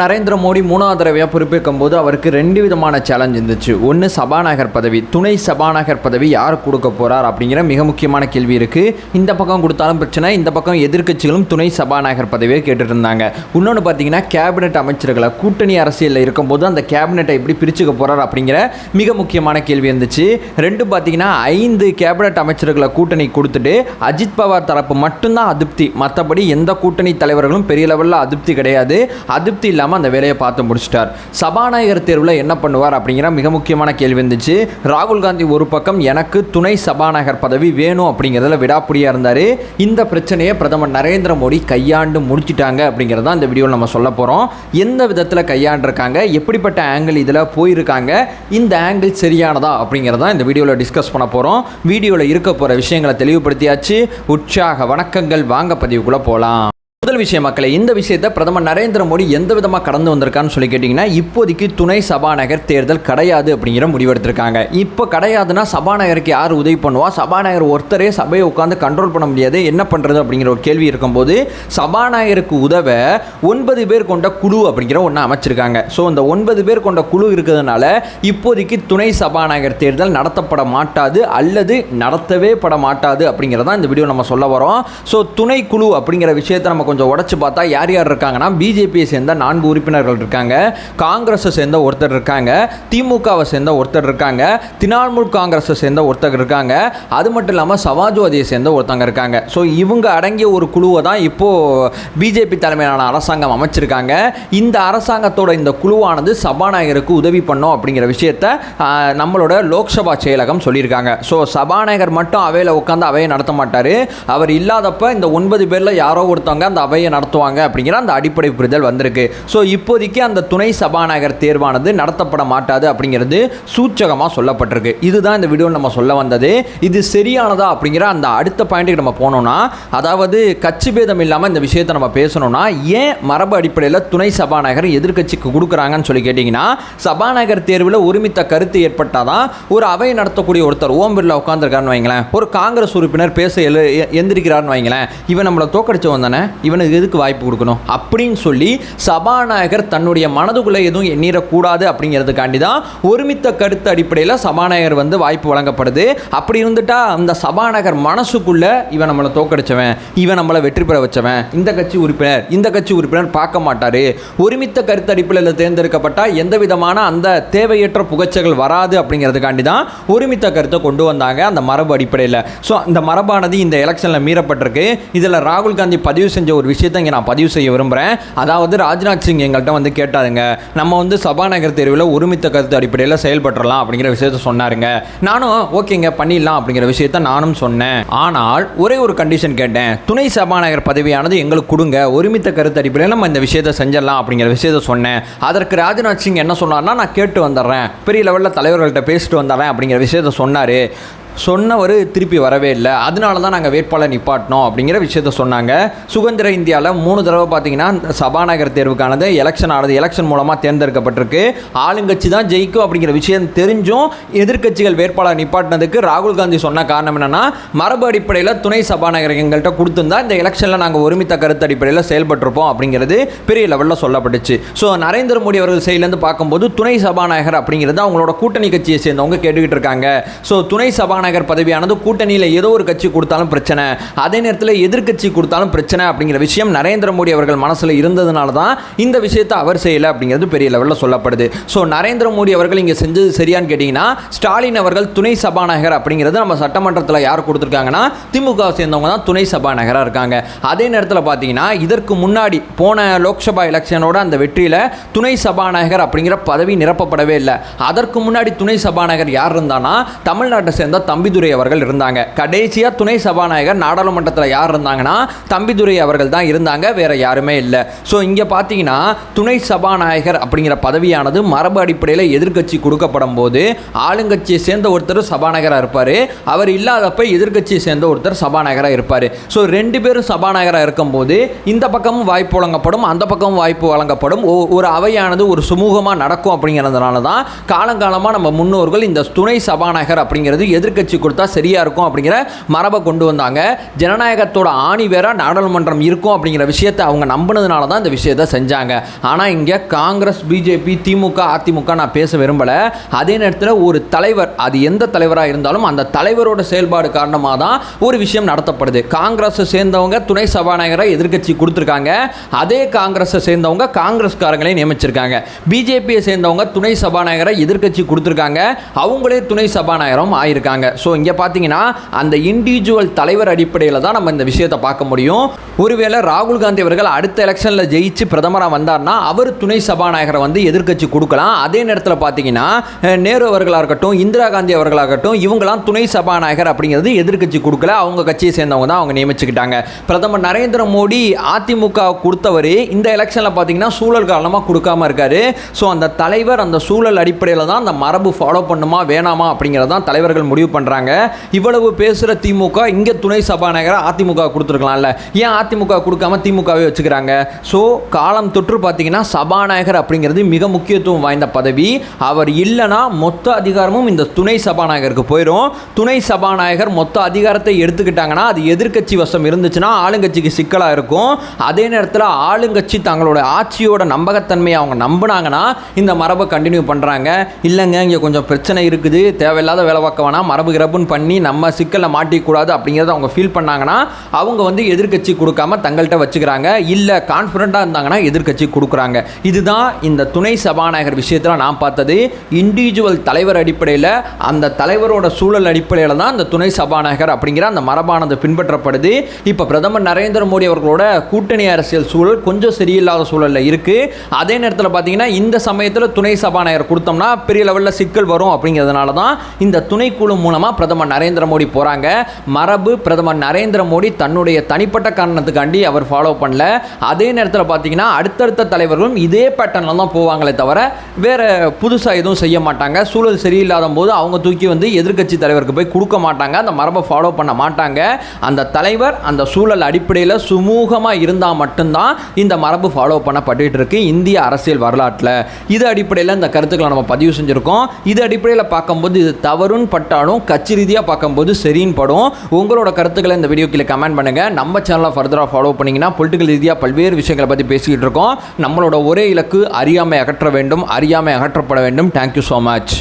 நரேந்திர மோடி மூணாவது தடவையாக பொறுப்பேற்கும் போது அவருக்கு ரெண்டு விதமான சேலஞ்ச் இருந்துச்சு. ஒன்று சபாநாயகர் பதவி. துணை சபாநாயகர் பதவி யார் கொடுக்க போகிறார் அப்படிங்கிற மிக முக்கியமான கேள்வி இருக்கு. இந்த பக்கம் கொடுத்தாலும் பிரச்சனை இந்த பக்கம் எதிர்க்கட்சிகளும் துணை சபாநாயகர் பதவியை கேட்டுட்டு இருந்தாங்க இன்னொன்று பார்த்தீங்கன்னா கேபினெட் அமைச்சர்களை கூட்டணி அரசியலில் இருக்கும்போது அந்த கேபினெட்டை எப்படி பிரிச்சுக்க போகிறார் அப்படிங்கிற மிக முக்கியமான கேள்வி இருந்துச்சு. ரெண்டு பார்த்தீங்கன்னா ஐந்து கேபினெட் அமைச்சர்களை கூட்டணி கொடுத்துட்டு அஜித் பவார் தரப்பு மட்டும்தான் அதிருப்தி. மற்றபடி எந்த கூட்டணி தலைவர்களும் பெரிய லெவலில் அதிருப்தி கிடையாது. அதிருப்தி இல்லாமல் அந்த வேலையை பார்த்து முடிச்சிட்டார். சபாநாயகர் தேர்வில் என்ன பண்ணுவார் அப்படிங்கிற மிக முக்கியமான கேள்வி இருந்துச்சு. ராகுல் காந்தி ஒரு பக்கம் எனக்கு துணை சபாநாயகர் பதவி வேணும் அப்படிங்கிறதுல விடாப்பிடியாக இருந்தார். இந்த பிரச்சனையை பிரதமர் நரேந்திர மோடி கையாண்டு முடிச்சிட்டாங்க அப்படிங்கிறத இந்த வீடியோவில் நம்ம சொல்ல போகிறோம் எந்த விதத்தில் கையாண்டிருக்காங்க? எப்படிப்பட்ட ஆங்கிள் இதில் போயிருக்காங்க? இந்த ஆங்கிள் சரியானதா அப்படிங்கிறத இந்த வீடியோவில் டிஸ்கஸ் பண்ண போகிறோம் வீடியோவில் இருக்க போகிற விஷயங்களை தெளிவுபடுத்தியாச்சு. உற்சாக வணக்கங்கள். வாங்க பதிவுக்குள்ளே போகலாம் முதல் விஷயம் மக்களை இந்த விஷயத்தை பிரதமர் நரேந்திர மோடி எந்த விதமாக கடந்து வந்திருக்கான்னு சொல்லி கேட்டிங்கன்னா இப்போதைக்கு துணை சபாநாயகர் தேர்தல் கிடையாது அப்படிங்கிற முடிவெடுத்திருக்காங்க இப்போ கிடையாதுன்னா சபாநாயகருக்கு யார் உதவி பண்ணுவா? சபாநாயகர் ஒருத்தரே சபையை உட்காந்து கண்ட்ரோல் பண்ண முடியாது. என்ன பண்ணுறது அப்படிங்கிற ஒரு கேள்வி இருக்கும்போது சபாநாயகருக்கு உதவ ஒன்பது பேர் கொண்ட குழு அப்படிங்கிற ஒன்று அமைச்சிருக்காங்க. ஸோ இந்த ஒன்பது பேர் கொண்ட குழு இருக்கிறதுனால இப்போதைக்கு துணை சபாநாயகர் தேர்தல் நடத்தப்பட மாட்டாது அல்லது நடத்தவே பட மாட்டாது அப்படிங்கிறதான் இந்த வீடியோ நம்ம சொல்ல வரோம். ஸோ துணை குழு அப்படிங்கிற விஷயத்தை நம்ம கொஞ்சம் உடச்சு பார்த்தா யார் யார் இருக்காங்கன்னா பிஜேபியை சேர்ந்த நான்கு உறுப்பினர்கள் இருக்காங்க. காங்கிரஸை சேர்ந்த ஒருத்தர் இருக்காங்க. திமுகவை சேர்ந்த ஒருத்தர் இருக்காங்க. திரிணாமுல் காங்கிரஸை சேர்ந்த ஒருத்தர் இருக்காங்க. அது மட்டும் இல்லாமல் சமாஜ்வாதியை சேர்ந்த ஒருத்தங்க இருக்காங்க. ஸோ இவங்க அடங்கிய ஒரு குழுவை தான் இப்போது பிஜேபி தலைமையிலான அரசாங்கம் அமைச்சிருக்காங்க. இந்த அரசாங்கத்தோட இந்த குழுவானது சபாநாயகருக்கு உதவி பண்ணும் அப்படிங்கிற விஷயத்த நம்மளோட லோக்சபா செயலகம் சொல்லியிருக்காங்க. ஸோ சபாநாயகர் மட்டும் அவையில் உட்காந்து அவையை நடத்த மாட்டார். அவர் இல்லாதப்ப இந்த ஒன்பது பேரில் யாரோ ஒருத்தவங்க அந்த அவையை நடத்துவாங்க அப்படிங்கிற அந்த அடிப்படை புரிதல் வந்திருக்கு. ஸோ இப்போதைக்கு அந்த துணை சபாநாயகர் தேர்வானது நடத்தப்பட மாட்டாது அப்படிங்கிறது சூச்சகமாக சொல்லப்பட்டிருக்கு. இதுதான் இந்த வீடியோ நம்ம சொல்ல வந்தது. இது சரியானதா அப்படிங்கிற அந்த அடுத்த பாயிண்ட்டுக்கு நம்ம போனோம்னா அதாவது கட்சி பேதம் இல்லாமல் இந்த விஷயத்தை நம்ம பேசணும்னா ஏன் மரபு அடிப்படையில் துணை சபாநாயகர் எதிர்க்கட்சிக்கு கொடுக்குறாங்கன்னு சொல்லி கேட்டிங்கன்னா சபாநாயகர் தேர்வில் ஒருமித்த கருத்து ஏற்பட்டால் தான் ஒரு அவை நடத்தக்கூடிய ஒருத்தர் ஓம் பிர்லா உட்காந்துருக்காருன்னு வைங்களேன். ஒரு காங்கிரஸ் உறுப்பினர் பேச எழு எ- எந்திரிக்கிறார்னு வைங்களேன். இவன் நம்மளை தோக்கடிச்சவன் தானே? இவனுக்கு எதுக்கு வாய்ப்பு கொடுக்கணும்? அப்படின்னு சொல்லி சபாநாயகர் தன்னுடைய மனதுக்குள்ளே எதுவும் எண்ணிடக்கூடாது அப்படிங்கிறதுக்காண்டி தான் ஒருமித்த கருத்து அடிப்படையில் சபாநாயகர் வந்து வாய்ப்பு வழங்கப்படுது. அப்படி இருந்துட்டா அந்த சபாநாயகர் மனசுக்குள்ளே இவன் நம்மளை தோக்கடிச்சவன் இவன் நம்மளை வெற்றி பெற வச்சவன் இந்த கட்சி உறுப்பினர் இந்த கட்சி உறுப்பினர் பார்க்க மாட்டார். ஒருமித்த கருத்து அடிப்படையில் தேர்ந்தெடுக்கப்பட்டா எந்த விதமான அந்த தேவையற்ற புகச்சைகள் வராது அப்படிங்கிறதுக்காண்டி தான் ஒருமித்த கருத்தை கொண்டு வந்தாங்க அந்த மரபு அடிப்படையில். ஸோ அந்த மரபானது இந்த எலெக்ஷனில் மீறப்பட்டிருக்கு. இதில் ராகுல் காந்தி பதிவு செஞ்ச ஒரு விஷயத்தை இங்கே நான் பதிவு செய்ய விரும்புகிறேன் அதாவது ராஜ்நாத் சிங் எங்கள்கிட்ட வந்து கேட்டாருங்க நம்ம வந்து சபாநாயகர் தேர்வில் ஒருமித்த கருத்து அடிப்படையில் செயல்பட்டுறலாம் அப்படிங்கிற விஷயத்த சொன்னாருங்க. நானும் ஓகேங்க பண்ணிடலாம் அப்படிங்கிற விஷயத்த நானும் சொன்னேன். ஆனால் ஒரே ஒரு கண்டிஷன் கேட்டேன். துணை சபாநாயகர் பதவியானது எங்களுக்கு கொடுங்க ஒருமித்த கருத்து அடிப்படையில் நம்ம இந்த விஷயத்தை செஞ்சிடலாம் அப்படிங்கிற விஷயத்த சொன்னேன். அதற்கு ராஜ்நாத் சிங் என்ன சொன்னார்னா நான் கேட்டு வந்துடுறேன். பெரிய லெவலில் தலைவர்கள்ட்ட பேசிட்டு வந்துடுறேன் அப்படிங்கிற விஷயத்த சொன்னார். சொன்னவர் திருப்பி வரவே இல்லை. அதனால தான் நாங்கள் வேட்பாளர் நிப்பாட்டினோம் அப்படிங்கிற விஷயத்த சொன்னாங்க. சுதந்திர இந்தியாவில் மூணு தடவை பார்த்தீங்கன்னா சபாநாயகர் தேர்வுக்கானது எலெக்ஷன் ஆனது எலெக்ஷன் மூலமாக தேர்ந்தெடுக்கப்பட்டிருக்கு. ஆளுங்கட்சி தான் ஜெயிக்கும் அப்படிங்கிற விஷயம் தெரிஞ்சும் எதிர்க்கட்சிகள் வேட்பாளர் நிப்பாட்டினதுக்கு ராகுல் காந்தி சொன்ன காரணம் என்னென்னா மரபு அடிப்படையில் துணை சபாநாயகர் எங்கள்கிட்ட கொடுத்துருந்தா இந்த எலெக்ஷனில் நாங்கள் ஒருமித்த கருத்து அடிப்படையில் செயல்பட்டிருப்போம் அப்படிங்கிறது பெரிய லெவலில் சொல்லப்பட்டுச்சு. ஸோ நரேந்திர மோடி அவர்கள் சைட்லேருந்து பார்க்கும்போது துணை சபாநாயகர் அப்படிங்கிறது அவங்களோட கூட்டணி கட்சியை சேர்ந்தவங்க கேட்டுக்கிட்டு இருக்காங்க. ஸோ துணை சபாநாயகர் பதவியானது கூட்டணியில் ஏதோ ஒரு கட்சி கொடுத்தாலும் பிரச்சனை. அதே நேரத்தில் எதிர்கட்சி கொடுத்தாலும் பிரச்சனை அப்படிங்கிற விஷயம் நரேந்திர மோடி அவர்கள் மனசில் இருந்ததுனால தான் இந்த விஷயத்தை அவர் செய்யலை அப்படிங்கிறது பெரிய லெவலில் சொல்லப்படுது. ஸோ நரேந்திர மோடி அவர்கள் இங்கே செஞ்சது சரியான்னு கேட்டிங்கன்னா ஸ்டாலின் அவர்கள் துணை சபாநாயகர் அப்படிங்கிறது நம்ம சட்டமன்றத்தில் யார் கொடுத்துருக்காங்கன்னா திமுக சேர்ந்தவங்க தான் துணை சபாநாயகராக இருக்காங்க. அதே நேரத்தில் பார்த்தீங்கன்னா இதற்கு முன்னாடி போன லோக்சபா எலெக்ஷனோட அந்த வெற்றியில் துணை சபாநாயகர் அப்படிங்கிற பதவி நிரப்பப்படவே இல்லை. அதற்கு முன்னாடி துணை சபாநாயகர் யார் இருந்தானா தமிழ்நாட்டை சேர்ந்த தம்பிதுரை அவர்கள் இருந்தாங்க. கடைசியாக துணை சபாநாயகர் நாடாளுமன்றத்தில் யார் இருந்தாங்கன்னா தம்பிதுரை அவர்கள் தான் இருந்தாங்க வேற யாருமே இல்லை. ஸோ இங்கே பார்த்தீங்கன்னா துணை சபாநாயகர் அப்படிங்கிற பதவியானது மரபு அடிப்படையில் எதிர்க்கட்சி கொடுக்கப்படும் போது ஆளுங்கட்சியை சேர்ந்த ஒருத்தர் சபாநாயகராக இருப்பார். அவர் இல்லாதப்ப எதிர்க்கட்சியை சேர்ந்த ஒருத்தர் சபாநாயகராக இருப்பார். ஸோ ரெண்டு பேரும் சபாநாயகராக இருக்கும்போது இந்த பக்கமும் வாய்ப்பு வழங்கப்படும் அந்த பக்கமும் வாய்ப்பு வழங்கப்படும். ஒரு அவையானது ஒரு சுமூகமாக நடக்கும் அப்படிங்கிறதுனால தான் காலங்காலமாக நம்ம முன்னோர்கள் இந்த துணை சபாநாயகர் அப்படிங்கிறது எதிர்க்க எதிர்க்கட்சி கொடுத்தா சரியாக இருக்கும் அப்படிங்கிற மரபை கொண்டு வந்தாங்க. ஜனநாயகத்தோட ஆணி வேற நாடாளுமன்றம் இருக்கும் அப்படிங்கிற விஷயத்தை அவங்க நம்பினதுனால தான் இந்த விஷயத்தை செஞ்சாங்க. ஆனால் இங்கே காங்கிரஸ் பிஜேபி திமுக அதிமுக நான் பேச விரும்பலை. அதே நேரத்தில் ஒரு தலைவர் அது எந்த தலைவராக இருந்தாலும் அந்த தலைவரோட செயல்பாடு காரணமாக தான் ஒரு விஷயம் நடத்தப்படுது. காங்கிரஸ் சேர்ந்தவங்க துணை சபாநாயகரை எதிர்க்கட்சி கொடுத்துருக்காங்க. அதே காங்கிரஸை சேர்ந்தவங்க காங்கிரஸ்காரங்களே நியமிச்சிருக்காங்க. பிஜேபியை சேர்ந்தவங்க துணை சபாநாயகரை எதிர்க்கட்சி கொடுத்துருக்காங்க. அவங்களே துணை சபாநாயகரும் ஆயிருக்காங்க. ஸோ இங்கே பார்த்தீங்கன்னா அந்த இண்டிவிஜுவல் தலைவர் அடிப்படையில் தான் நம்ம இந்த விஷயத்தை பார்க்க முடியும். ஒருவேளை ராகுல் காந்தி அவர்கள் அடுத்த எலெக்ஷனில் ஜெயிச்சு பிரதமராக வந்தார்னா அவர் துணை சபாநாயகரை வந்து எதிர்க்கட்சி கொடுக்கலாம். அதே நேரத்தில் பார்த்தீங்கன்னா நேரு அவர்களாக இருக்கட்டும் இந்திரா காந்தி அவர்களாக இருக்கட்டும் இவங்களாம் துணை சபாநாயகர் அப்படிங்கிறது எதிர்க்கட்சி கொடுக்கல. அவங்க கட்சியை சேர்ந்தவங்க தான் அவங்க நியமிச்சுக்கிட்டாங்க. பிரதமர் நரேந்திர மோடி அதிமுக கொடுத்தவர் இந்த எலெக்ஷனில் பார்த்தீங்கன்னா சூழல் காரணமாக கொடுக்காம இருக்காரு. ஸோ அந்த தலைவர் அந்த சூழல் அடிப்படையில் தான் அந்த மரபு ஃபாலோ பண்ணுமா வேணாமா அப்படிங்கிறதான் தலைவர்கள் முடிவு பண்ணுறாங்க இவ்வளவு பேசுகிற திமுக இங்கே துணை சபாநாயகர் அதிமுக கொடுத்துருக்கலாம்ல. ஏன் அதிமுக கொடுக்காம திமுகவே வச்சுக்கிறாங்க? ஸோ காலம் தொற்று பார்த்தீங்கன்னா சபாநாயகர் அப்படிங்கிறது மிக முக்கியத்துவம் வாய்ந்த பதவி. அவர் இல்லைன்னா மொத்த அதிகாரமும் இந்த துணை சபாநாயகருக்கு போயிடும் துணை சபாநாயகர் மொத்த அதிகாரத்தை எடுத்துக்கிட்டாங்கன்னா அது எதிர்க்கட்சி வசம் இருந்துச்சுன்னா ஆளுங்கட்சிக்கு சிக்கலாக இருக்கும். அதே நேரத்தில் ஆளுங்கட்சி தங்களோட ஆட்சியோட நம்பகத்தன்மையை அவங்க நம்பினாங்கன்னா இந்த மரபை கண்டினியூ பண்ணுறாங்க இல்லைங்க இங்கே கொஞ்சம் பிரச்சனை இருக்குது. தேவையில்லாத வேலை பார்க்க வேணாம். மரபு கிரப்புன்னு பண்ணி நம்ம சிக்கலில் மாட்டிக்கூடாது அப்படிங்கிறத அவங்க ஃபீல் பண்ணாங்கன்னா அவங்க வந்து எதிர்கட்சி கொடுக்காம தங்கள்கிட்ட வச்சுக்கிறாங்க. இல்லை கான்ஃபிடண்ட்டாக இருந்தாங்கன்னா எதிர்க்கட்சி கொடுக்குறாங்க. இதுதான் இந்த துணை சபாநாயகர் விஷயத்தில் நான் பார்த்தது. இண்டிவிஜுவல் தலைவர் அடிப்படையில் அந்த தலைவரோட சூழல் அடிப்படையில் தான் அந்த துணை சபாநாயகர் அப்படிங்கிற அந்த மரபானது பின்பற்றப்படுது. இப்போ பிரதமர் நரேந்திர மோடி அவர்களோட கூட்டணி அரசியல் சூழல் கொஞ்சம் சரியில்லாத சூழலில் இருக்குது அதே நேரத்தில் பார்த்தீங்கன்னா இந்த சமயத்தில் துணை சபாநாயகர் கொடுத்தோம்னா பெரிய லெவலில் சிக்கல் வரும் அப்படிங்கிறதுனால தான் இந்த துணைக்குழு மூலமாக பிரதமர் நரேந்திர மோடி போகிறாங்க மரபு பிரதமர் நரேந்திர மோடி தன்னுடைய தனிப்பட்ட காரணத்துக்காண்டி அவர் ஃபாலோ பண்ணல. அதே நேரத்தில் பார்த்தீங்கன்னா அடுத்தடுத்த தலைவர்களும் இதே பேட்டர்னில் தான் போவாங்களே தவிர வேறு புதுசாக எதுவும் செய்ய மாட்டாங்க. சூழல் சரியில்லாத போது அவங்க தூக்கி வந்து எதிர்க்கட்சி தலைவருக்கு போய் கொடுக்க மாட்டாங்க. அந்த மரபை ஃபாலோ பண்ண மாட்டாங்க. அந்த தலைவர் அந்த சூழல் அடிப்படையில் சுமூகமாக இருந்தால் மட்டும்தான் இந்த மரபு ஃபாலோ பண்ணப்பட்டு இருக்கு இந்திய அரசியல் வரலாற்றில். இது அடிப்படையில் இந்த கருத்துக்களை நம்ம பதிவு செஞ்சுருக்கோம். இது அடிப்படையில் பார்க்கும்போது இது தவறுன்னு பட்டாலும் கட்சி ரீதியாக பார்க்கும்போது சரின்னு படும். உங்களோட கருத்துக்களை இந்த வீடியோ கீழே கமெண்ட் பண்ணுங்கள் நம்ம சேனலை ஃபர்தராக ஃபாலோ பண்ணிங்கன்னா பொலிட்டிக்கல் ரீதியாக பல்வேறு விஷயங்களை பற்றி பேசிக்கிட்டு இருக்கோம். நம்மளோட ஒரே இலக்கு அறியாமை அகற்ற வேண்டும் அறியாமை அகற்றப்பட வேண்டும். Thank you so much